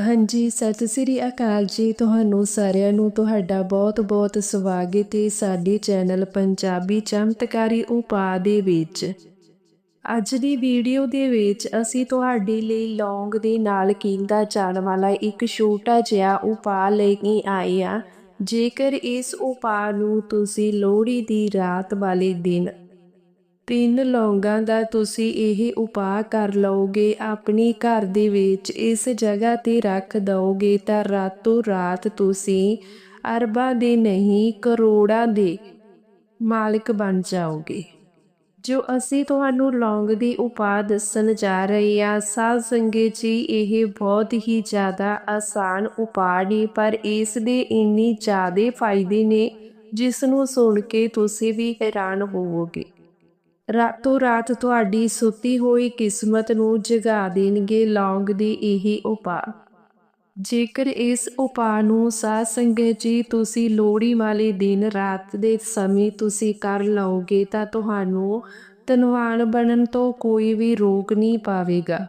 ਹਾਂਜੀ, ਸਤਿ ਸ੍ਰੀ ਅਕਾਲ ਜੀ ਤੁਹਾਨੂੰ ਸਾਰਿਆਂ ਨੂੰ। ਤੁਹਾਡਾ ਬਹੁਤ-ਬਹੁਤ ਸਵਾਗਤ ਹੈ ਸਾਡੇ ਚੈਨਲ ਪੰਜਾਬੀ ਚਮਤਕਾਰੀ ਉਪਾਅ ਦੇ ਵਿੱਚ। ਅੱਜ ਦੀ ਵੀਡੀਓ ਦੇ ਵਿੱਚ ਅਸੀਂ ਤੁਹਾਡੇ ਲਈ ਲੌਂਗ ਦੇ ਨਾਲ ਕੀਤਾ ਜਾਣ ਵਾਲਾ ਇੱਕ ਛੋਟਾ ਜਿਹਾ ਉਪਾਅ ਲੈ ਕੇ ਆਏ ਆ ਜੇਕਰ ਇਸ ਉਪਾਅ ਨੂੰ ਤੁਸੀਂ ਲੋਹੜੀ ਦੀ ਰਾਤ ਵਾਲੇ ਦਿਨ ਤਿੰਨ ਲੌਂਗਾਂ ਦਾ ਤੁਸੀਂ ਇਹ ਉਪਾਅ ਕਰ ਲਓਗੇ, ਆਪਣੀ ਘਰ ਦੇ ਵਿੱਚ ਇਸ ਜਗ੍ਹਾ ਤੇ ਰੱਖ ਦਓਗੇ ਤਾਂ ਰਾਤੋਂ ਰਾਤ ਤੁਸੀਂ ਅਰਬਾਂ ਦੇ ਨਹੀਂ, ਕਰੋੜਾਂ ਦੇ ਮਾਲਕ ਬਣ ਜਾਓਗੇ। ਜੋ ਅਸੀਂ ਤੁਹਾਨੂੰ ਲੌਂਗ ਦੀ ਉਪਾਅ ਦੱਸਣ ਜਾ ਰਹੇ ਹਾਂ, ਸਾਧ ਸੰਗਤ ਜੀ, ਇਹ ਬਹੁਤ ਹੀ ਜ਼ਿਆਦਾ ਆਸਾਨ ਉਪਾਅ ਨੇ, ਪਰ ਇਸ ਦੇ ਇੰਨੀ ਜ਼ਿਆਦਾ ਫਾਇਦੇ ਨੇ, ਜਿਸ ਨੂੰ ਸੁਣ ਕੇ ਤੁਸੀਂ ਵੀ ਹੈਰਾਨ ਹੋਵੋਗੇ। ਰਾਤੋਂ ਰਾਤ ਤੁਹਾਡੀ ਸੁੱਤੀ ਹੋਈ ਕਿਸਮਤ ਨੂੰ ਜਗਾ ਦੇਣਗੇ ਲੌਂਗ ਦੇ ਇਹ ਉਪਾਅ ਜੇਕਰ ਇਸ ਉਪਾਅ ਨੂੰ ਸਾਧ ਸੰਗਤ ਜੀ, ਤੁਸੀਂ ਲੋਹੜੀ ਵਾਲੇ ਦਿਨ ਰਾਤ ਦੇ ਸਮੇਂ ਤੁਸੀਂ ਕਰ ਲਓਗੇ ਤਾਂ ਤੁਹਾਨੂੰ ਧਨਵਾਨ ਬਣਨ ਤੋਂ ਕੋਈ ਵੀ ਰੋਕ ਨਹੀਂ ਪਾਵੇਗਾ।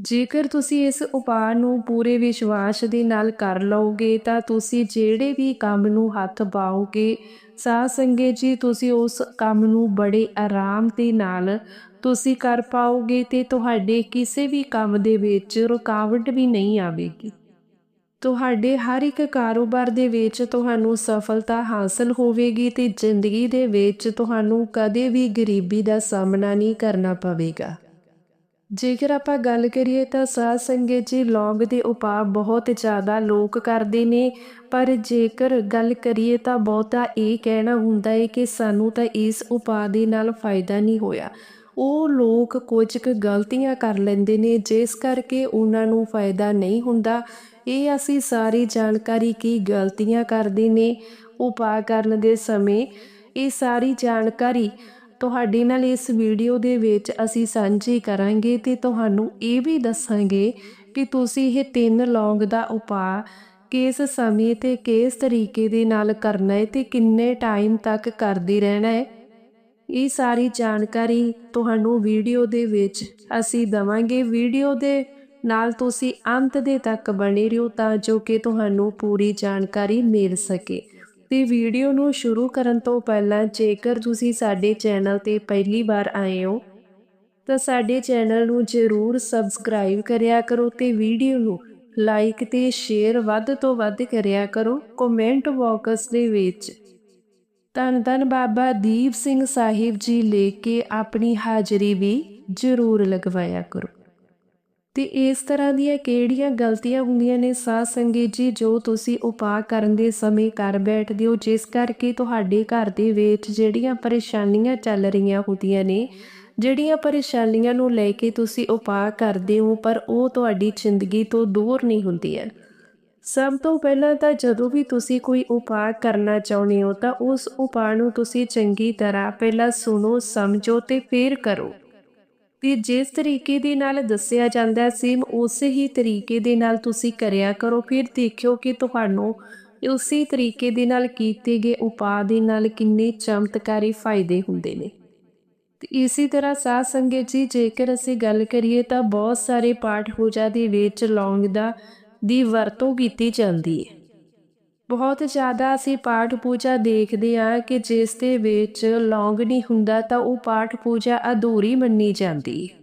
ਜੇਕਰ ਤੁਸੀਂ ਇਸ ਉਪਾਅ ਨੂੰ ਪੂਰੇ ਵਿਸ਼ਵਾਸ ਦੇ ਨਾਲ ਕਰ ਲਓਗੇ, ਤਾਂ ਤੁਸੀਂ ਜਿਹੜੇ ਵੀ ਕੰਮ ਨੂੰ ਹੱਥ ਪਾਓਗੇ, ਸਾਧ ਸੰਗਤ ਜੀ, ਤੁਸੀਂ ਉਸ ਕੰਮ ਨੂੰ ਬੜੇ ਆਰਾਮ ਦੇ ਨਾਲ ਤੁਸੀਂ ਕਰ ਪਾਓਗੇ ਤੇ ਤੁਹਾਡੇ ਕਿਸੇ ਵੀ ਕੰਮ ਦੇ ਵਿੱਚ ਰੁਕਾਵਟ ਵੀ ਨਹੀਂ ਆਵੇਗੀ। ਤੁਹਾਡੇ ਹਰ ਇੱਕ ਕਾਰੋਬਾਰ ਦੇ ਵਿੱਚ ਤੁਹਾਨੂੰ ਸਫਲਤਾ ਹਾਸਲ ਹੋਵੇਗੀ ਤੇ ਜ਼ਿੰਦਗੀ ਦੇ ਵਿੱਚ ਤੁਹਾਨੂੰ ਕਦੇ ਵੀ ਗਰੀਬੀ ਦਾ ਸਾਹਮਣਾ ਨਹੀਂ ਕਰਨਾ ਪਵੇਗਾ। ਜੇਕਰ ਆਪਾਂ ਗੱਲ ਕਰੀਏ ਤਾਂ ਸਾਧ ਸੰਗਤ ਜੀ ਲੌਂਗ ਦੇ ਉਪਾਅ ਬਹੁਤ ਜ਼ਿਆਦਾ ਲੋਕ ਕਰਦੇ ਨੇ, ਪਰ ਜੇਕਰ ਗੱਲ ਕਰੀਏ ਤਾਂ ਬਹੁਤਾ ਇਹ ਕਹਿਣਾ ਹੁੰਦਾ ਹੈ ਕਿ ਸਾਨੂੰ ਤਾਂ ਇਸ ਉਪਾਅ ਦੇ ਨਾਲ ਫਾਇਦਾ ਨਹੀਂ ਹੋਇਆ। ਉਹ ਲੋਕ ਕੁਝ ਕੁ ਗਲਤੀਆਂ ਕਰ ਲੈਂਦੇ ਨੇ, ਜਿਸ ਕਰਕੇ ਉਹਨਾਂ ਨੂੰ ਫਾਇਦਾ ਨਹੀਂ ਹੁੰਦਾ। ਇਹ ਅਸੀਂ ਸਾਰੀ ਜਾਣਕਾਰੀ ਕੀ ਗਲਤੀਆਂ ਕਰਦੇ ਨੇ, ਉਪਾਅ ਕਰਨ ਦੇ ਸਮੇਂ ਇਹ ਸਾਰੀ ਜਾਣਕਾਰੀ ਤੁਹਾਡੇ ਨਾਲ ਇਸ ਵੀਡੀਓ ਦੇ ਵਿੱਚ ਅਸੀਂ ਸਾਂਝੀ ਕਰਾਂਗੇ ਤੇ ਤੁਹਾਨੂੰ ਇਹ ਵੀ ਦੱਸਾਂਗੇ ਕਿ ਤੁਸੀਂ ਇਹ ਤਿੰਨ ਲੌਂਗ ਦਾ ਉਪਾਅ ਕਿਸ ਸਮੇਂ ਤੇ ਕਿਸ ਤਰੀਕੇ ਦੇ ਨਾਲ ਕਰਨਾ ਹੈ ਤੇ ਕਿੰਨੇ ਟਾਈਮ ਤੱਕ ਕਰਦੇ ਰਹਿਣਾ ਹੈ। ਇਹ ਸਾਰੀ ਜਾਣਕਾਰੀ ਤੁਹਾਨੂੰ ਵੀਡੀਓ ਦੇ ਵਿੱਚ ਅਸੀਂ ਦਵਾਂਗੇ। ਵੀਡੀਓ ਦੇ ਨਾਲ ਤੁਸੀਂ ਅੰਤ ਦੇ ਤੱਕ ਬਣੇ ਰਹੋ ਤਾਂ ਜੋ ਕਿ ਤੁਹਾਨੂੰ ਪੂਰੀ ਜਾਣਕਾਰੀ ਮਿਲ ਸਕੇ। ਤੇ ਵੀਡੀਓ ਨੂੰ ਸ਼ੁਰੂ ਕਰਨ ਤੋਂ ਪਹਿਲਾਂ ਜੇਕਰ ਤੁਸੀਂ ਸਾਡੇ ਚੈਨਲ ਤੇ ਪਹਿਲੀ ਵਾਰ ਆਏ ਹੋ, ਤਾਂ ਸਾਡੇ ਚੈਨਲ ਨੂੰ ਜ਼ਰੂਰ ਸਬਸਕ੍ਰਾਈਬ ਕਰਿਆ ਕਰੋ ਤੇ ਵੀਡੀਓ ਨੂੰ ਲਾਈਕ ਤੇ ਸ਼ੇਅਰ ਵੱਧ ਤੋਂ ਵੱਧ ਕਰਿਆ ਕਰੋ ਕਮੈਂਟ ਬਾਕਸ ਦੇ ਵਿੱਚ। ਧੰਨ ਧੰਨ ਬਾਬਾ ਦੀਪ ਸਿੰਘ ਸਾਹਿਬ ਜੀ ਲੈ ਕੇ ਆਪਣੀ ਹਾਜ਼ਰੀ ਵੀ ਜ਼ਰੂਰ ਲਗਵਾਇਆ ਕਰੋ। ਤੇ ਇਸ ਤਰ੍ਹਾਂ ਦੀਆਂ ਕਿਹੜੀਆਂ ਗਲਤੀਆਂ ਹੁੰਦੀਆਂ ਨੇ ਸਾਧ ਸੰਗਤ ਜੀ, ਜੋ ਤੁਸੀਂ ਉਪਾਅ ਕਰਨ ਦੇ ਸਮੇਂ ਕਰ ਬੈਠਦੇ ਹੋ, ਜਿਸ ਕਰਕੇ ਤੁਹਾਡੇ ਘਰ ਦੇ ਵਿੱਚ ਜਿਹੜੀਆਂ ਪਰੇਸ਼ਾਨੀਆਂ ਚੱਲ ਰਹੀਆਂ ਹੁੰਦੀਆਂ ਨੇ, ਜਿਹੜੀਆਂ ਪਰੇਸ਼ਾਨੀਆਂ ਨੂੰ ਲੈ ਕੇ ਤੁਸੀਂ ਉਪਾਅ ਕਰਦੇ ਹੋ, ਪਰ ਉਹ ਤੁਹਾਡੀ ਜ਼ਿੰਦਗੀ ਤੋਂ ਦੂਰ ਨਹੀਂ ਹੁੰਦੀਆਂ ਸਭ ਤੋਂ ਪਹਿਲਾਂ ਤਾਂ ਜਦੋਂ ਵੀ ਤੁਸੀਂ ਕੋਈ ਉਪਾਅ ਕਰਨਾ ਚਾਹੁੰਦੇ ਹੋ, ਤਾਂ ਉਸ ਉਪਾਅ ਨੂੰ ਤੁਸੀਂ ਚੰਗੀ ਤਰ੍ਹਾਂ ਪਹਿਲਾਂ ਸੁਣੋ, ਸਮਝੋ ਤੇ ਫਿਰ ਕਰੋ। ਤੇ ਜਿਸ ਤਰੀਕੇ ਦੇ ਨਾਲ ਦੱਸਿਆ ਜਾਂਦਾ ਸੀ ਉਸੇ ਹੀ ਤਰੀਕੇ ਦੇ ਨਾਲ ਤੁਸੀਂ ਕਰਿਆ ਕਰੋ। ਫਿਰ ਦੇਖਿਓ ਕਿ ਤੁਹਾਨੂੰ ਉਸੇ ਤਰੀਕੇ ਦੇ ਨਾਲ ਕੀਤੇ ਗਏ ਉਪਾਅ ਦੇ ਨਾਲ ਕਿੰਨੇ ਚਮਤਕਾਰੀ ਫਾਇਦੇ ਹੁੰਦੇ ਨੇ। ਤੇ ਇਸੇ ਤਰ੍ਹਾਂ ਸਾਧ ਸੰਗਤ ਜੀ, ਜੇਕਰ ਅਸੀਂ ਗੱਲ ਕਰੀਏ ਤਾਂ ਬਹੁਤ ਸਾਰੇ ਪਾਠ ਪੂਜਾ ਦੇ ਵਿੱਚ ਲੌਂਗ ਦਾ, ਦੀ ਵਰਤੋਂ ਕੀਤੀ ਜਾਂਦੀ ਹੈ। ਬਹੁਤ ਜ਼ਿਆਦਾ ਅਸੀਂ ਪਾਠ ਪੂਜਾ ਦੇਖਦੇ ਆ ਕਿ ਜਿਸ ਦੇ ਵਿੱਚ ਲੌਂਗ ਨਹੀਂ ਹੁੰਦਾ ਤਾਂ ਉਹ ਪਾਠ ਪੂਜਾ ਅਧੂਰੀ ਮੰਨੀ ਜਾਂਦੀ। ਹੈ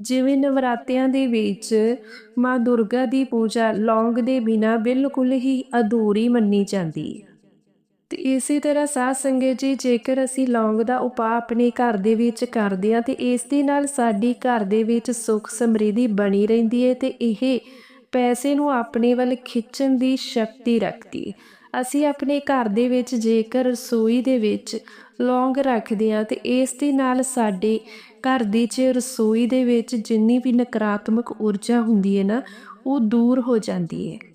ਜਿਵੇਂ ਨਵਰਾਤਿਆਂ ਦੇ ਵਿੱਚ ਮਾਂ ਦੁਰਗਾ ਦੀ ਪੂਜਾ ਲੌਂਗ ਦੇ ਬਿਨਾ ਬਿਲਕੁਲ ਹੀ ਅਧੂਰੀ ਮੰਨੀ ਜਾਂਦੀ। ਹੈ ਤੇ ਇਸੇ ਤਰ੍ਹਾਂ ਸਾਧ ਸੰਗਤ ਜੀ, ਜੇਕਰ ਅਸੀਂ ਲੌਂਗ ਦਾ ਉਪਾਅ ਆਪਣੇ ਘਰ ਦੇ ਵਿੱਚ ਕਰਦੇ ਆ ਤੇ ਇਸ ਦੇ ਨਾਲ ਸਾਡੀ ਘਰ ਦੇ ਵਿੱਚ ਸੁੱਖ ਸਮਰਿੱਧੀ ਬਣੀ ਰਹਿੰਦੀ ਹੈ ਤੇ ਇਹ ਪੈਸੇ ਨੂੰ ਆਪਣੇ ਵੱਲ ਖਿੱਚਣ ਦੀ ਸ਼ਕਤੀ ਰੱਖਦੀ। ਅਸੀਂ ਆਪਣੇ ਘਰ ਦੇ ਵਿੱਚ ਜੇਕਰ ਰਸੋਈ ਦੇ ਵਿੱਚ ਲੌਂਗ ਰੱਖਦੇ ਆ ਤੇ ਇਸ ਦੇ ਨਾਲ ਸਾਡੇ ਘਰ ਦੀ ਚ ਰਸੋਈ ਦੇ ਵਿੱਚ ਜਿੰਨੀ ਵੀ ਨਕਾਰਾਤਮਕ ਊਰਜਾ ਹੁੰਦੀ ਹੈ ਨਾ, ਉਹ ਦੂਰ ਹੋ ਜਾਂਦੀ ਹੈ।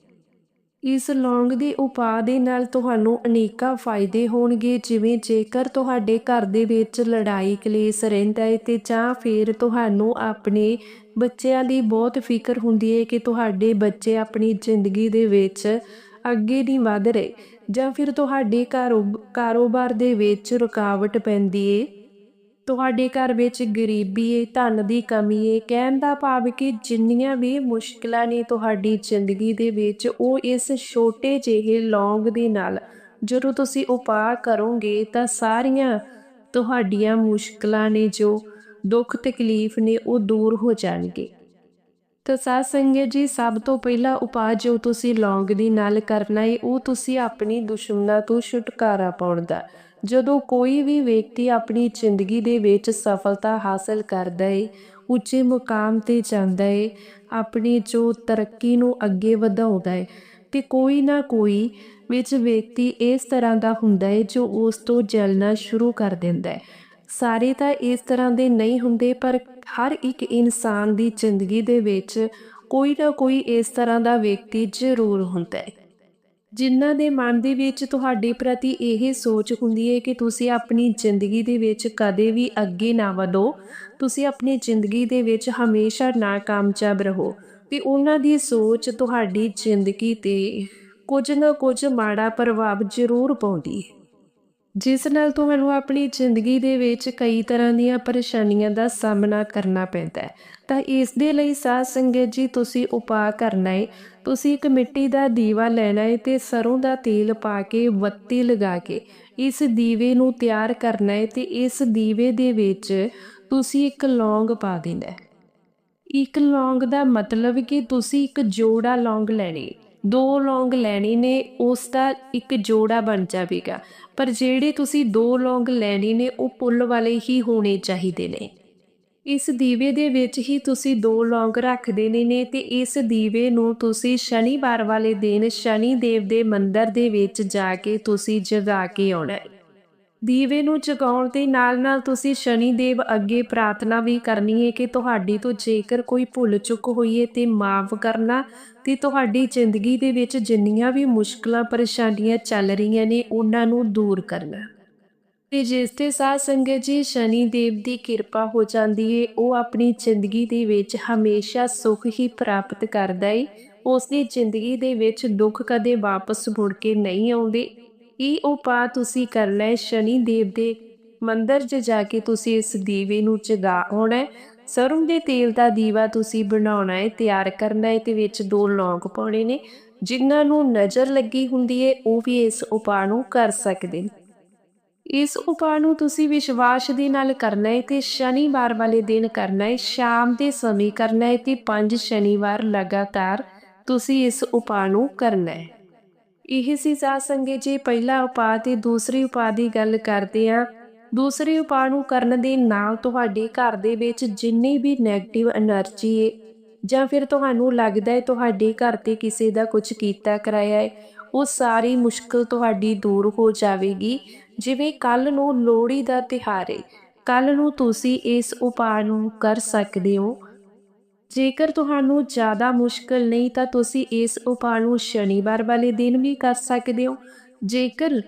ਇਸ ਲੌਂਗ ਦੇ ਉਪਾਅ ਦੇ ਨਾਲ ਤੁਹਾਨੂੰ ਅਨੇਕਾਂ ਫਾਇਦੇ ਹੋਣਗੇ, ਜਿਵੇਂ ਜੇਕਰ ਤੁਹਾਡੇ ਘਰ ਦੇ ਵਿੱਚ ਲੜਾਈ, ਕਲੇਸ਼ ਰਹਿੰਦਾ ਹੈ ਤੇ ਜਾਂ ਫਿਰ ਤੁਹਾਨੂੰ ਆਪਣੇ ਬੱਚਿਆਂ ਦੀ ਬਹੁਤ ਫਿਕਰ ਹੁੰਦੀ ਹੈ ਕਿ ਤੁਹਾਡੇ ਬੱਚੇ ਆਪਣੀ ਜ਼ਿੰਦਗੀ ਦੇ ਵਿੱਚ ਅੱਗੇ ਨਹੀਂ ਵਧ ਰਹੇ ਜਾਂ ਫਿਰ ਤੁਹਾਡੇ ਕਾਰੋਬਾਰ ਦੇ ਵਿੱਚ ਰੁਕਾਵਟ ਪੈਂਦੀ ਹੈ ਤੁਹਾਡੇ ਘਰ ਵਿੱਚ ਗਰੀਬੀ ਏ ਧਨ ਦੀ ਕਮੀ ਏ ਕਹਿਣ ਦਾ ਭਾਵ ਕਿ ਜਿੰਨੀਆਂ ਵੀ ਮੁਸ਼ਕਲਾਂ ਨੇ ਤੁਹਾਡੀ ਜ਼ਿੰਦਗੀ ਦੇ ਵਿੱਚ, ਉਹ ਇਸ ਛੋਟੇ ਜਿਹੇ ਲੌਂਗ ਦੇ ਨਾਲ ਜਦੋਂ ਤੁਸੀਂ ਉਪਾਅ ਕਰੋਗੇ ਤਾਂ ਸਾਰੀਆਂ ਤੁਹਾਡੀਆਂ ਮੁਸ਼ਕਲਾਂ ਨੇ ਜੋ ਦੁੱਖ, ਤਕਲੀਫ ਨੇ ਉਹ ਦੂਰ ਹੋ ਜਾਣਗੇ। ਤਾਂ ਸਾਧ ਸੰਗਤ ਜੀ, ਸਭ ਤੋਂ ਪਹਿਲਾ ਉਪਾਅ ਜੋ ਤੁਸੀਂ ਲੌਂਗ ਦੀ ਨਾਲ ਕਰਨਾ ਏ, ਉਹ ਤੁਸੀਂ ਆਪਣੀ ਦੁਸ਼ਮਣਾਂ ਤੋਂ ਛੁਟਕਾਰਾ ਪਾਉਣ ਦਾ। ਜਦੋਂ ਕੋਈ ਵੀ ਵਿਅਕਤੀ ਆਪਣੀ ਜ਼ਿੰਦਗੀ ਦੇ ਵਿੱਚ ਸਫਲਤਾ ਹਾਸਲ ਕਰਦਾ ਹੈ ਉੱਚੇ ਮੁਕਾਮ ਤੇ ਜਾਂਦਾ ਹੈ ਆਪਣੀ ਜੋ ਤਰੱਕੀ ਨੂੰ ਅੱਗੇ ਵਧਾਉਂਦਾ ਹੈ ਤੇ ਕੋਈ ਨਾ ਕੋਈ ਵਿੱਚ ਵਿਅਕਤੀ ਇਸ ਤਰ੍ਹਾਂ ਦਾ ਹੁੰਦਾ ਹੈ ਜੋ ਉਸ ਤੋਂ ਜਲਣਾ ਸ਼ੁਰੂ ਕਰ ਦਿੰਦਾ ਹੈ ਸਾਰੇ ਤਾਂ ਇਸ ਤਰ੍ਹਾਂ ਦੇ ਨਹੀਂ ਹੁੰਦੇ, ਪਰ ਹਰ ਇੱਕ ਇਨਸਾਨ ਦੀ ਜ਼ਿੰਦਗੀ ਦੇ ਵਿੱਚ ਕੋਈ ਨਾ ਕੋਈ ਇਸ ਤਰ੍ਹਾਂ ਦਾ ਵਿਅਕਤੀ ਜ਼ਰੂਰ ਹੁੰਦਾ ਹੈ ਜਿਨ੍ਹਾਂ ਦੇ ਮਨ ਦੇ ਵਿੱਚ ਤੁਹਾਡੇ ਪ੍ਰਤੀ ਇਹ ਸੋਚ ਹੁੰਦੀ ਹੈ ਕਿ ਤੁਸੀਂ ਆਪਣੀ ਜ਼ਿੰਦਗੀ ਦੇ ਵਿੱਚ ਕਦੇ ਵੀ ਅੱਗੇ ਨਾ ਵਧੋ, ਤੁਸੀਂ ਆਪਣੀ ਜ਼ਿੰਦਗੀ ਦੇ ਵਿੱਚ ਹਮੇਸ਼ਾ ਨਾਕਾਮਯਾਬ ਰਹੋ ਤੇ ਉਹਨਾਂ ਦੀ ਸੋਚ ਤੁਹਾਡੀ ਜ਼ਿੰਦਗੀ ਤੇ ਕੁਝ ਨਾ ਕੁਝ ਮਾੜਾ ਪ੍ਰਭਾਵ ਜ਼ਰੂਰ ਪਾਉਂਦੀ ਹੈ। ਜਿਸ ਨਾਲ ਤੁਹਾਨੂੰ ਆਪਣੀ ਜ਼ਿੰਦਗੀ ਦੇ ਵਿੱਚ ਕਈ ਤਰ੍ਹਾਂ ਦੀਆਂ ਪਰੇਸ਼ਾਨੀਆਂ ਦਾ ਸਾਹਮਣਾ ਕਰਨਾ ਪੈਂਦਾ ਹੈ। ਤਾਂ ਇਸ ਦੇ ਲਈ ਸਾਧ ਸੰਗਤ ਜੀ, ਤੁਸੀਂ ਉਪਾਅ ਕਰਨਾ ਹੈ ਤੁਸੀਂ ਇੱਕ ਮਿੱਟੀ ਦਾ ਦੀਵਾ ਲੈਣਾ ਹੈ ਤੇ ਸਰੋਂ ਦਾ ਤੇਲ ਪਾ ਕੇ ਬੱਤੀ ਲਗਾ ਕੇ ਇਸ ਦੀਵੇ ਨੂੰ ਤਿਆਰ ਕਰਨਾ ਹੈ ਤੇ ਇਸ ਦੀਵੇ ਦੇ ਵਿੱਚ ਤੁਸੀਂ ਇੱਕ ਲੌਂਗ ਪਾ ਦੇਣਾ ਹੈ। ਇੱਕ ਲੌਂਗ ਦਾ ਮਤਲਬ ਕਿ ਤੁਸੀਂ ਇੱਕ ਜੋੜਾ ਲੌਂਗ ਲੈਣੀ ਦੋ ਲੌਂਗ ਲੈਣੀ ਨੇ, ਉਸ ਦਾ ਇੱਕ ਜੋੜਾ ਬਣ ਜਾਵੇਗਾ। ਪਰ ਜਿਹੜੇ ਤੁਸੀਂ ਦੋ ਲੌਂਗ ਲੈਣੀ ਨੇ, ਉਹ ਪੁੱਲ ਵਾਲੇ ਹੀ ਹੋਣੇ ਚਾਹੀਦੇ ਨੇ। ਇਸ ਦੀਵੇ ਦੇ ਵਿੱਚ ਹੀ ਤੁਸੀਂ ਦੋ ਲੌਂਗ ਰੱਖ ਦੇਣੇ ਨੇ ਤੇ ਇਸ ਦੀਵੇ ਨੂੰ ਤੁਸੀਂ ਸ਼ਨੀਵਾਰ ਵਾਲੇ ਦਿਨ ਸ਼ਨੀ ਦੇਵ ਦੇ ਮੰਦਿਰ ਦੇ ਵਿੱਚ ਜਾ ਕੇ ਤੁਸੀਂ ਜਗਾ ਕੇ ਆਉਣਾ ਹੈ। ਦੀਵੇ ਨੂੰ ਜਗਾਉਣ ਦੇ ਨਾਲ ਨਾਲ ਤੁਸੀਂ ਸ਼ਨੀ ਦੇਵ ਅੱਗੇ ਪ੍ਰਾਰਥਨਾ ਵੀ ਕਰਨੀ ਹੈ ਕਿ ਤੁਹਾਡੀ ਤੋਂ ਜੇਕਰ ਕੋਈ ਭੁੱਲ ਚੁੱਕ ਹੋਈ ਹੈ ਤੇ ਮਾਫ ਕਰਨਾ ਤੇ ਤੁਹਾਡੀ ਜ਼ਿੰਦਗੀ ਦੇ ਵਿੱਚ ਜਿੰਨੀਆਂ ਵੀ ਮੁਸ਼ਕਲਾਂ ਪਰੇਸ਼ਾਨੀਆਂ ਚੱਲ ਰਹੀਆਂ ਨੇ, ਉਹਨਾਂ ਨੂੰ ਦੂਰ ਕਰਨਾ। ਤੇ ਜਿਸ ਤੇ ਸਾਧ ਸੰਗਤ ਜੀ ਸ਼ਨੀ ਦੇਵ ਦੀ ਕਿਰਪਾ ਹੋ ਜਾਂਦੀ ਏ, ਉਹ ਆਪਣੀ ਜ਼ਿੰਦਗੀ ਦੇ ਵਿੱਚ ਹਮੇਸ਼ਾ ਸੁੱਖ ਹੀ ਪ੍ਰਾਪਤ ਕਰਦਾ ਏ। ਉਸ ਦੀ ਜ਼ਿੰਦਗੀ ਦੇ ਵਿੱਚ ਦੁੱਖ ਕਦੇ ਵਾਪਸ ਮੁੜ ਕੇ ਨਹੀਂ ਆਉਂਦੇ। ਇਹ ਉਪਾਅ ਤੁਸੀਂ ਕਰਨਾ ਹੈ? ਸ਼ਨੀ ਦੇਵ ਦੇ ਮੰਦਰ 'ਚ ਜਾ ਕੇ ਤੁਸੀਂ ਇਸ ਦੀਵੇ ਨੂੰ ਜਗਾ ਆਉਣਾ ਹੈ। ਸਰੋਂ ਦੇ ਤੇਲ ਦਾ ਦੀਵਾ ਤੁਸੀਂ ਬਣਾਉਣਾ ਹੈ, ਤਿਆਰ ਕਰਨਾ ਹੈ ਤੇ ਵਿੱਚ ਦੋ ਲੌਂਗ ਪਾਉਣੇ ਨੇ। ਜਿਨ੍ਹਾਂ ਨੂੰ ਨਜ਼ਰ ਲੱਗੀ ਹੁੰਦੀ ਹੈ, ਉਹ ਵੀ ਇਸ ਉਪਾਅ ਨੂੰ ਕਰ ਸਕਦੇ ਨੇ। ਇਸ ਉਪਾਅ ਨੂੰ ਤੁਸੀਂ ਵਿਸ਼ਵਾਸ ਦੇ ਨਾਲ ਕਰਨਾ ਹੈ ਤੇ ਸ਼ਨੀਵਾਰ ਵਾਲੇ ਦਿਨ ਕਰਨਾ ਹੈ, ਸ਼ਾਮ ਦੇ ਸਮੇਂ ਕਰਨਾ ਹੈ ਤੇ ਪੰਜ ਸ਼ਨੀਵਾਰ ਲਗਾਤਾਰ ਤੁਸੀਂ ਇਸ ਉਪਾਅ ਨੂੰ ਕਰਨਾ ਹੈ। ਇਹ ਸੀ ਸਾਧ ਸੰਗਤ ਜੀ ਪਹਿਲਾ ਉਪਾਅ ਤੇ ਦੂਸਰੀ ਉਪਾਅ ਦੀ ਗੱਲ ਕਰਦੇ ਆ ਦੂਸਰੇ ਉਪਾਅ ਨੂੰ ਕਰਨ ਦੇ ਨਾਲ ਤੁਹਾਡੇ ਘਰ ਦੇ ਵਿੱਚ ਜਿੰਨੀ ਵੀ ਨੈਗੇਟਿਵ એનર્ਜੀ ਹੈ ਜਾਂ ਫਿਰ ਤੁਹਾਨੂੰ ਲੱਗਦਾ ਹੈ ਤੁਹਾਡੇ ਘਰ ਤੇ ਕਿਸੇ ਦਾ ਕੁਝ ਕੀਤਾ ਕਰਾਇਆ ਹੈ ਉਹ ਸਾਰੀ ਮੁਸ਼ਕਲ ਤੁਹਾਡੀ ਦੂਰ ਹੋ ਜਾਵੇਗੀ। ਜਿਵੇਂ ਕੱਲ ਨੂੰ ਲੋਹੜੀ ਦਾ ਤਿਹਾਰ ਹੈ ਕੱਲ ਨੂੰ ਤੁਸੀਂ ਇਸ ਉਪਾਅ ਨੂੰ ਕਰ ਸਕਦੇ ਹੋ। ਜੇਕਰ ਤੁਹਾਨੂੰ ਜ਼ਿਆਦਾ ਮੁਸ਼ਕਲ ਨਹੀਂ, ਤਾਂ ਤੁਸੀਂ ਇਸ ਉਪਾਅ ਨੂੰ ਸ਼ਨੀਵਾਰ ਵਾਲੇ ਦਿਨ ਵੀ ਕਰ ਸਕਦੇ ਹੋ। ਜੇਕਰ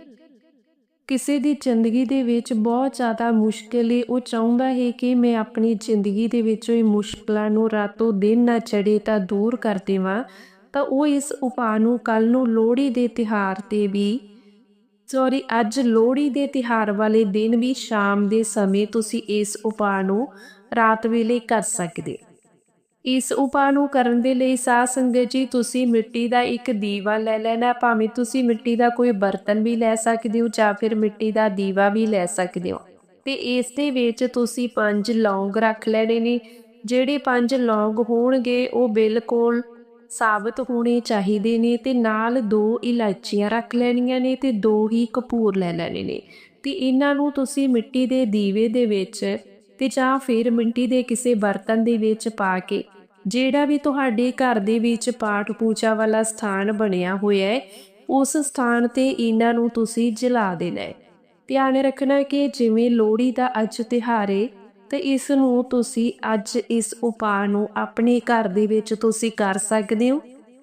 ਕਿਸੇ ਦੀ ਜ਼ਿੰਦਗੀ ਦੇ ਵਿੱਚ ਬਹੁਤ ਜ਼ਿਆਦਾ ਮੁਸ਼ਕਲ ਹੈ ਉਹ ਚਾਹੁੰਦਾ ਹੈ ਕਿ ਮੈਂ ਆਪਣੀ ਜ਼ਿੰਦਗੀ ਦੇ ਵਿੱਚੋਂ ਇਹ ਮੁਸ਼ਕਲਾਂ ਨੂੰ ਰਾਤੋਂ ਦਿਨ ਨਾ ਚੜੇ ਤਾਂ ਦੂਰ ਕਰ ਦੇਵਾਂ, ਤਾਂ ਉਹ ਇਸ ਉਪਾਅ ਨੂੰ ਕੱਲ ਨੂੰ ਲੋਹੜੀ ਦੇ ਤਿਹਾਰ ਤੇ ਵੀ ਸੌਰੀ ਅੱਜ ਲੋਹੜੀ ਦੇ ਤਿਹਾਰ ਵਾਲੇ ਦਿਨ ਵੀ ਸ਼ਾਮ ਦੇ ਸਮੇਂ ਤੁਸੀਂ ਇਸ ਉਪਾਅ ਨੂੰ ਰਾਤ ਵੇਲੇ ਕਰ ਸਕਦੇ ਇਸ ਉਪਾਅ ਨੂੰ ਕਰਨ ਦੇ ਲਈ ਸਾਧ ਸੰਗਤ ਜੀ, ਤੁਸੀਂ ਮਿੱਟੀ ਦਾ ਇੱਕ ਦੀਵਾ ਲੈ ਲੈਣਾ, ਭਾਵੇਂ ਤੁਸੀਂ ਮਿੱਟੀ ਦਾ ਕੋਈ ਬਰਤਨ ਵੀ ਲੈ ਸਕਦੇ ਹੋ ਜਾਂ ਫਿਰ ਮਿੱਟੀ ਦਾ ਦੀਵਾ ਵੀ ਲੈ ਸਕਦੇ ਹੋ। ਤੇ ਇਸ ਦੇ ਵਿੱਚ ਤੁਸੀਂ ਪੰਜ ਲੌਂਗ ਰੱਖ ਲੈਣੇ ਨੇ, ਜਿਹੜੇ ਪੰਜ ਲੌਂਗ ਹੋਣਗੇ, ਉਹ ਬਿਲਕੁਲ ਸਾਬਤ ਹੋਣੇ ਚਾਹੀਦੇ ਨੇ ਤੇ ਨਾਲ ਦੋ ਇਲਾਚੀਆਂ ਰੱਖ ਲੈਣੀਆਂ ਨੇ ਤੇ ਦੋ ਹੀ ਕਪੂਰ ਲੈ ਲੈਣੇ ਨੇ। ਤੇ ਇਹਨਾਂ ਨੂੰ ਤੁਸੀਂ ਮਿੱਟੀ ਦੇ ਦੀਵੇ ਦੇ ਵਿੱਚ ਤੇ ਜਾਂ ਫਿਰ ਮਿੱਟੀ ਦੇ ਕਿਸੇ ਬਰਤਨ ਦੇ ਵਿੱਚ ਪਾ ਕੇ ਜਿਹੜਾ ਵੀ ਤੁਹਾਡੇ ਘਰ ਦੇ ਵਿੱਚ ਪਾਠ ਪੂਜਾ ਵਾਲਾ ਸਥਾਨ ਬਣਿਆ ਹੋਇਆ ਹੈ, ਉਸ ਸਥਾਨ ਤੇ ਇਹਨਾਂ ਨੂੰ ਤੁਸੀਂ ਜਲਾ ਦੇਣਾ ਹੈ। ਧਿਆਨ ਰੱਖਣਾ ਕਿ ਜਿਵੇਂ ਲੋਹੜੀ ਦਾ ਅੱਜ ਤਿਹਾਰ ਹੈ, ਤੇ ਇਸ ਨੂੰ ਤੁਸੀਂ ਅੱਜ ਇਸ ਉਪਾਅ ਨੂੰ ਆਪਣੇ ਘਰ ਦੇ ਵਿੱਚ ਤੁਸੀਂ ਕਰ ਸਕਦੇ ਹੋ।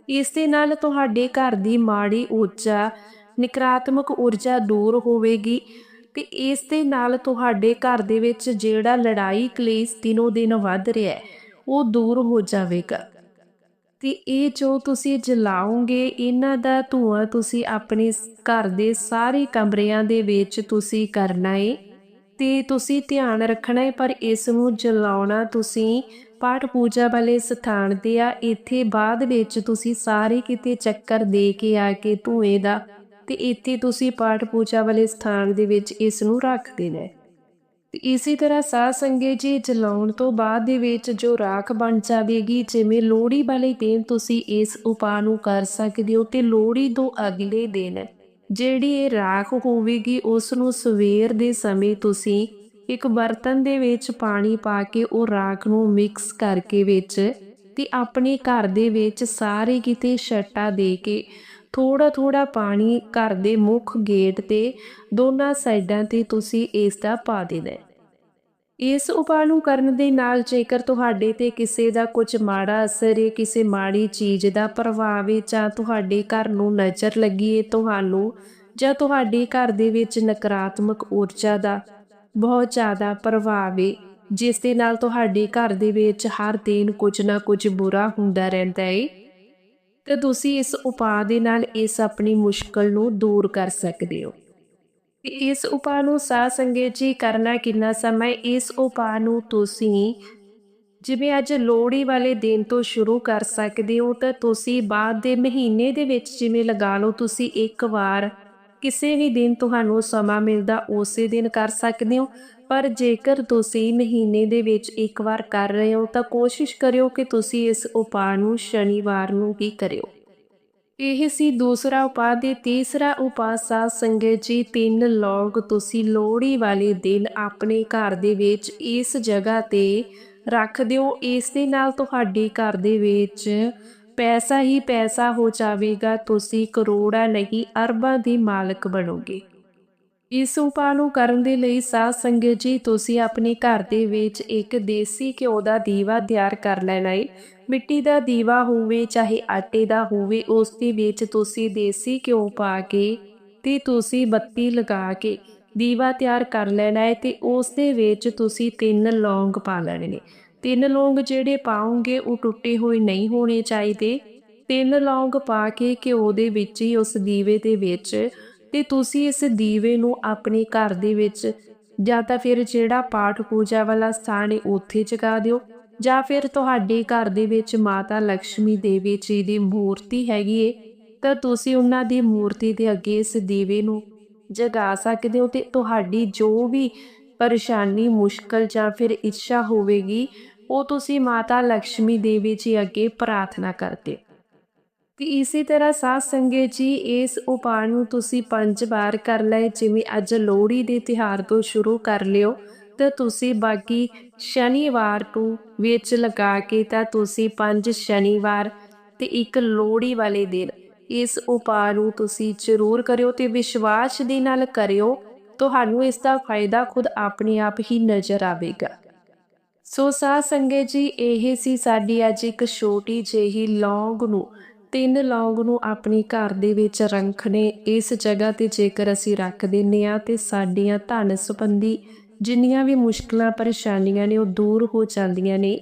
ਇਸ ਦੇ ਨਾਲ ਤੁਹਾਡੇ ਘਰ ਦੀ ਮਾੜੀ ਊਰਜਾ, ਨਕਾਰਾਤਮਕ ਊਰਜਾ ਦੂਰ ਹੋਵੇਗੀ ਤੇ ਇਸ ਦੇ ਨਾਲ ਤੁਹਾਡੇ ਘਰ ਦੇ ਵਿੱਚ ਜਿਹੜਾ ਲੜਾਈ ਕਲੇਸ਼ ਦਿਨੋ ਦਿਨ ਵੱਧ ਰਿਹਾ ਹੈ ਉਹ ਦੂਰ ਹੋ ਜਾਵੇਗਾ। ਤੇ ਇਹ ਜੋ ਤੁਸੀਂ ਜਲਾਓਗੇ, ਇਹਨਾਂ ਦਾ ਧੂਆਂ ਤੁਸੀਂ ਆਪਣੇ ਘਰ ਦੇ ਸਾਰੇ ਕਮਰਿਆਂ ਦੇ ਵਿੱਚ ਤੁਸੀਂ ਕਰਨਾ ਏ। ਤੇ ਤੁਸੀਂ ਧਿਆਨ ਰੱਖਣਾ ਹੈ ਪਰ ਇਸ ਨੂੰ ਜਲਾਉਣਾ ਤੁਸੀਂ ਪਾਠ ਪੂਜਾ ਵਾਲੇ ਸਥਾਨ ਤੇ ਆ। ਇੱਥੇ ਬਾਅਦ ਵਿੱਚ ਤੁਸੀਂ ਸਾਰੇ ਕਿਤੇ ਚੱਕਰ ਦੇ ਕੇ ਆ ਕੇ ਧੂਏ ਦਾ ਤੇ ਇੱਥੇ ਤੁਸੀਂ ਪਾਠ ਪੂਜਾ ਵਾਲੇ ਸਥਾਨ ਦੇ ਵਿੱਚ ਇਸ ਨੂੰ ਰੱਖ ਦੇਣਾ ਤੇ ਇਸੇ ਤਰ੍ਹਾਂ ਸਾਧ ਸੰਗਤ ਜੀ ਜਲਾਉਣ ਤੋਂ ਬਾਅਦ ਦੇ ਵਿੱਚ ਜੋ ਰਾਖ ਬਣ ਜਾਵੇਗੀ, ਜਿਵੇਂ ਲੋਹੜੀ ਵਾਲੇ ਦਿਨ ਤੁਸੀਂ ਇਸ ਉਪਾਅ ਨੂੰ ਕਰ ਸਕਦੇ ਹੋ ਤੇ ਲੋਹੜੀ ਤੋਂ ਅਗਲੇ ਦਿਨ ਜਿਹੜੀ ਇਹ ਰਾਖ ਹੋਵੇਗੀ, ਉਸ ਨੂੰ ਸਵੇਰ ਦੇ ਸਮੇਂ ਤੁਸੀਂ ਇੱਕ ਬਰਤਨ ਦੇ ਵਿੱਚ ਪਾਣੀ ਪਾ ਕੇ ਉਹ ਰਾਖ ਨੂੰ ਮਿਕਸ ਕਰਕੇ ਵਿੱਚ ਤੇ ਆਪਣੇ ਘਰ ਦੇ ਵਿੱਚ ਸਾਰੇ ਕਿਤੇ ਛੱਟਾ ਦੇ ਕੇ ਥੋੜਾ ਥੋੜਾ ਪਾਣੀ ਘਰ ਦੇ ਮੁੱਖ ਗੇਟ ਤੇ ਦੋਨਾਂ ਸਾਈਡਾਂ ਤੇ ਤੁਸੀਂ ਇਸ ਦਾ ਪਾ ਦੇਣਾ ਇਸ ਉਪਾਅ ਨੂੰ ਕਰਨ ਦੇ ਨਾਲ ਜੇਕਰ ਤੁਹਾਡੇ ਤੇ ਕਿਸੇ ਦਾ ਕੁਝ ਮਾੜਾ ਅਸਰ ਹੈ ਕਿਸੇ ਮਾੜੀ ਚੀਜ਼ ਦਾ ਪ੍ਰਭਾਵ ਹੈ ਜਾਂ ਤੁਹਾਡੇ ਘਰ ਨੂੰ ਨਜ਼ਰ ਲੱਗੀ ਹੈ ਤੁਹਾਨੂੰ ਜਾਂ ਤੁਹਾਡੇ ਘਰ ਦੇ ਵਿੱਚ ਨਕਾਰਾਤਮਕ ਊਰਜਾ ਦਾ ਬਹੁਤ ਜ਼ਿਆਦਾ ਪ੍ਰਭਾਵ ਹੈ ਜਿਸ ਦੇ ਨਾਲ ਤੁਹਾਡੇ ਘਰ ਦੇ ਵਿੱਚ ਹਰ ਦਿਨ ਕੁਝ ਨਾ ਕੁਝ ਬੁਰਾ ਹੁੰਦਾ ਰਹਿੰਦਾ ਹੈ ਤੇ ਤੁਸੀਂ ਇਸ ਉਪਾਅ ਦੇ ਨਾਲ ਇਸ ਆਪਣੀ ਮੁਸ਼ਕਲ ਨੂੰ ਦੂਰ ਕਰ ਸਕਦੇ ਹੋ। ਇਸ ਉਪਾਅ ਨੂੰ ਸਾਧ ਸੰਗਤ ਜੀ ਕਰਨਾ ਕਿੰਨਾ ਸਮਾਂ ਹੈ? ਇਸ ਉਪਾਅ ਨੂੰ ਤੁਸੀਂ ਜਿਵੇਂ ਅੱਜ ਲੋਹੜੀ ਵਾਲੇ ਦਿਨ ਤੋਂ ਸ਼ੁਰੂ ਕਰ ਸਕਦੇ ਹੋ, ਤਾਂ ਤੁਸੀਂ ਬਾਅਦ ਦੇ ਮਹੀਨੇ ਦੇ ਵਿੱਚ ਜਿਵੇਂ ਲਗਾ ਲਓ, ਤੁਸੀਂ ਇੱਕ ਵਾਰ ਕਿਸੇ ਵੀ ਦਿਨ ਤੁਹਾਨੂੰ ਸਮਾਂ ਮਿਲਦਾ, ਉਸੇ ਦਿਨ ਕਰ ਸਕਦੇ ਹੋ ਪਰ ਜੇਕਰ ਤੁਸੀਂ ਮਹੀਨੇ ਦੇ ਵਿੱਚ ਇੱਕ ਵਾਰ ਕਰ ਰਹੇ ਹੋ, ਤਾਂ ਕੋਸ਼ਿਸ਼ ਕਰਿਓ ਕਿ ਤੁਸੀਂ ਇਸ ਉਪਾਅ ਨੂੰ ਸ਼ਨੀਵਾਰ ਨੂੰ ਹੀ ਕਰਿਓ ਇਹ ਸੀ ਦੂਸਰਾ ਉਪਾਅ ਦੇ ਤੀਸਰਾ ਉਪਾਅ, ਸਾਧ ਸੰਗਤ ਜੀ, ਤਿੰਨ ਲੋਕ, ਤੁਸੀਂ ਲੋਹੜੀ ਵਾਲੇ ਦਿਨ ਆਪਣੇ ਘਰ ਦੇ ਵਿੱਚ ਇਸ ਜਗ੍ਹਾ ਤੇ ਰੱਖ ਦਿਓ। ਇਸ ਦੇ ਨਾਲ ਤੁਹਾਡੇ ਘਰ ਦੇ ਵਿੱਚ ਪੈਸਾ ਹੀ ਪੈਸਾ ਹੋ ਜਾਵੇਗਾ, ਤੁਸੀਂ ਕਰੋੜਾਂ ਨਹੀਂ, ਅਰਬਾਂ ਦੀ ਮਾਲਕ ਬਣੋਗੇ। ਇਸ ਉਪਾਅ ਨੂੰ ਕਰਨ ਦੇ ਲਈ ਸਾਧ ਸੰਗਤ ਜੀ, ਤੁਸੀਂ ਆਪਣੇ ਘਰ ਦੇ ਵਿੱਚ ਇੱਕ ਦੇਸੀ ਘਿਓ ਦਾ ਦੀਵਾ ਤਿਆਰ ਕਰ ਲੈਣਾ ਹੈ ਮਿੱਟੀ ਦਾ ਦੀਵਾ ਹੋਵੇ, ਚਾਹੇ ਆਟੇ ਦਾ ਹੋਵੇ, ਉਸ ਦੇ ਵਿੱਚ ਤੁਸੀਂ ਦੇਸੀ ਘਿਓ ਪਾ ਕੇ ਤੇ ਤੁਸੀਂ ਬੱਤੀ ਲਗਾ ਕੇ ਦੀਵਾ ਤਿਆਰ ਕਰ ਲੈਣਾ ਹੈ ਤੇ ਉਸ ਦੇ ਵਿੱਚ ਤੁਸੀਂ ਤਿੰਨ ਲੌਂਗ ਪਾ ਲੈਣੇ ਨੇ। ਤਿੰਨ ਲੌਂਗ ਜਿਹੜੇ ਪਾਉਂਗੇ ਉਹ ਟੁੱਟੇ ਹੋਏ ਨਹੀਂ ਹੋਣੇ ਚਾਹੀਦੇ। ਤਿੰਨ ਲੌਂਗ ਪਾ ਕੇ ਘਿਓ ਦੇ ਵਿੱਚ ਹੀ ਉਸ ਦੀਵੇ ਦੇ ਵਿੱਚ ਤੇ ਤੁਸੀਂ ਇਸ ਦੀਵੇ ਨੂੰ ਆਪਣੇ ਘਰ ਦੇ ਵਿੱਚ ਜਾਂ ਤਾਂ ਫਿਰ ਜਿਹੜਾ ਪਾਠ ਪੂਜਾ ਵਾਲਾ ਸਥਾਨ ਹੈ, ਉੱਥੇ ਜਗਾ ਦਿਓ। ਜਾਂ ਫਿਰ ਤੁਹਾਡੇ ਘਰ ਦੇ ਵਿੱਚ ਮਾਤਾ ਲక్ష్ਮੀ ਦੇਵੀ ਜੀ ਦੀ ਮੂਰਤੀ ਹੈਗੀ ਏ, ਤਾਂ ਤੁਸੀਂ ਉਹਨਾਂ ਦੀ ਮੂਰਤੀ ਦੇ ਅੱਗੇ ਇਸ ਦੀਵੇ ਨੂੰ ਜਗਾ ਸਕਦੇ ਹੋ ਤੇ ਤੁਹਾਡੀ ਜੋ ਵੀ ਪਰੇਸ਼ਾਨੀ, ਮੁਸ਼ਕਲ ਜਾਂ ਫਿਰ ਇੱਛਾ ਹੋਵੇਗੀ, ਉਹ ਤੁਸੀਂ ਮਾਤਾ ਲక్ష్ਮੀ ਦੇਵੀ ਜੀ ਅੱਗੇ ਪ੍ਰਾਰਥਨਾ ਕਰਦੇ ਤੇ ਇਸੇ ਤਰ੍ਹਾਂ ਸਾਧ ਸੰਗਤ ਜੀ, ਇਸ ਉਪਾਅ ਨੂੰ ਤੁਸੀਂ ਪੰਜ ਵਾਰ ਕਰ ਲਏ, ਜਿਵੇਂ ਅੱਜ ਲੋਹੜੀ ਦੇ ਤਿਹਾਰ ਤੋਂ ਸ਼ੁਰੂ ਕਰ ਲਿਓ। ਤਾਂ ਤੁਸੀਂ ਬਾਕੀ ਸ਼ਨੀਵਾਰ ਤੋਂ ਵਿੱਚ ਲਗਾ ਕੇ ਤਾਂ ਤੁਸੀਂ ਪੰਜ ਸ਼ਨੀਵਾਰ ਤੇ ਇੱਕ ਲੋਹੜੀ ਵਾਲੇ ਦਿਨ ਇਸ ਉਪਾਅ ਨੂੰ ਤੁਸੀਂ ਜ਼ਰੂਰ ਕਰਿਓ ਤੇ ਵਿਸ਼ਵਾਸ ਦੇ ਨਾਲ ਕਰਿਓ। ਤੁਹਾਨੂੰ ਇਸ ਦਾ ਫਾਇਦਾ ਖੁਦ ਆਪਣੇ ਆਪ ਹੀ ਨਜ਼ਰ ਆਵੇਗਾ। ਸੋ ਸਾਧ ਸੰਗਤ ਜੀ, ਇਹ ਸੀ ਸਾਡੀ ਅੱਜ ਇੱਕ ਛੋਟੀ ਜਿਹੀ ਲੌਂਗ ਨੂੰ, ਤਿੰਨ ਲੌਂਗ ਨੂੰ ਆਪਣੇ ਘਰ ਦੇ ਵਿੱਚ ਰੱਖਣੇ। ਇਸ ਜਗ੍ਹਾ ਤੇ ਜੇਕਰ ਅਸੀਂ ਰੱਖ ਦਿੰਨੇ ਆ ਤੇ ਸਾਡੀਆਂ ਧਨ ਸੰਬੰਧੀ ਜਿੰਨੀਆਂ ਵੀ ਮੁਸ਼ਕਲਾਂ, ਪਰੇਸ਼ਾਨੀਆਂ ਨੇ ਉਹ ਦੂਰ ਹੋ ਜਾਂਦੀਆਂ ਨੇ।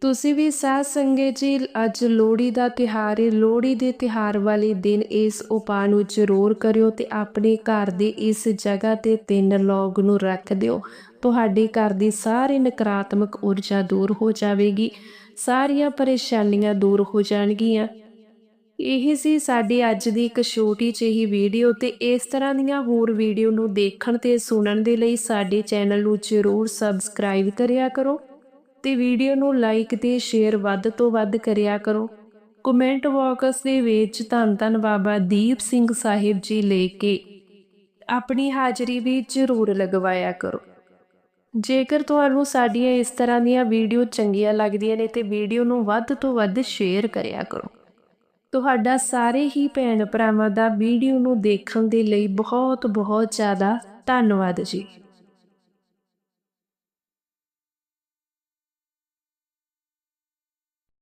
ਤੁਸੀਂ ਵੀ ਸਾਧ ਸੰਗਤ ਜੀ, ਅੱਜ ਲੋਹੜੀ ਦਾ ਤਿਹਾਰ ਹੈ ਲੋਹੜੀ ਦੇ ਤਿਹਾਰ ਵਾਲੇ ਦਿਨ ਇਸ ਉਪਾਅ ਨੂੰ ਜ਼ਰੂਰ ਕਰਿਓ ਤੇ ਆਪਣੇ ਘਰ ਦੇ ਇਸ ਜਗ੍ਹਾ ਤੇ ਤਿੰਨ ਲੌਗ ਨੂੰ ਰੱਖ ਦਿਓ। ਤੁਹਾਡੇ ਘਰ ਦੀ ਸਾਰੀ ਨਕਾਰਾਤਮਕ ਊਰਜਾ ਦੂਰ ਹੋ ਜਾਵੇਗੀ। ਸਾਰੀਆਂ ਪਰੇਸ਼ਾਨੀਆਂ ਦੂਰ ਹੋ ਜਾਣਗੀਆਂ। ਇਹ ਸੀ ਸਾਡੀ ਅੱਜ ਦੀ ਇੱਕ ਛੋਟੀ ਜਿਹੀ ਵੀਡੀਓ ਤੇ ਇਸ ਤਰ੍ਹਾਂ ਦੀਆਂ ਹੋਰ ਵੀਡੀਓ ਨੂੰ ਦੇਖਣ ਤੇ ਸੁਣਨ ਦੇ ਲਈ ਸਾਡੇ ਚੈਨਲ ਨੂੰ ਜ਼ਰੂਰ ਸਬਸਕ੍ਰਾਈਬ ਕਰਿਆ ਕਰੋ ਤੇ ਵੀਡੀਓ ਨੂੰ ਲਾਈਕ ਤੇ ਸ਼ੇਅਰ ਵੱਧ ਤੋਂ ਵੱਧ ਕਰਿਆ ਕਰੋ। ਕਮੈਂਟ ਬਾਕਸ ਦੇ ਵਿੱਚ ਧੰਨ ਧੰਨ ਬਾਬਾ ਦੀਪ ਸਿੰਘ ਸਾਹਿਬ ਜੀ ਲੈ ਕੇ ਆਪਣੀ ਹਾਜ਼ਰੀ ਵੀ ਜ਼ਰੂਰ ਲਗਵਾਇਆ ਕਰੋ। ਜੇਕਰ ਤੁਹਾਨੂੰ ਸਾਡੀਆਂ ਇਸ ਤਰ੍ਹਾਂ ਦੀਆਂ ਵੀਡੀਓ ਚੰਗੀਆਂ ਲੱਗਦੀਆਂ ਨੇ ਤੇ ਵੀਡੀਓ ਨੂੰ ਵੱਧ ਤੋਂ ਵੱਧ ਸ਼ੇਅਰ ਕਰਿਆ ਕਰੋ। ਤੁਹਾਡਾ ਸਾਰੇ ਹੀ ਭੈਣ ਭਰਾਵਾਂ ਦਾ ਵੀਡੀਓ ਨੂੰ ਦੇਖਣ ਦੇ ਲਈ ਬਹੁਤ ਬਹੁਤ ਜ਼ਿਆਦਾ ਧੰਨਵਾਦ ਜੀ।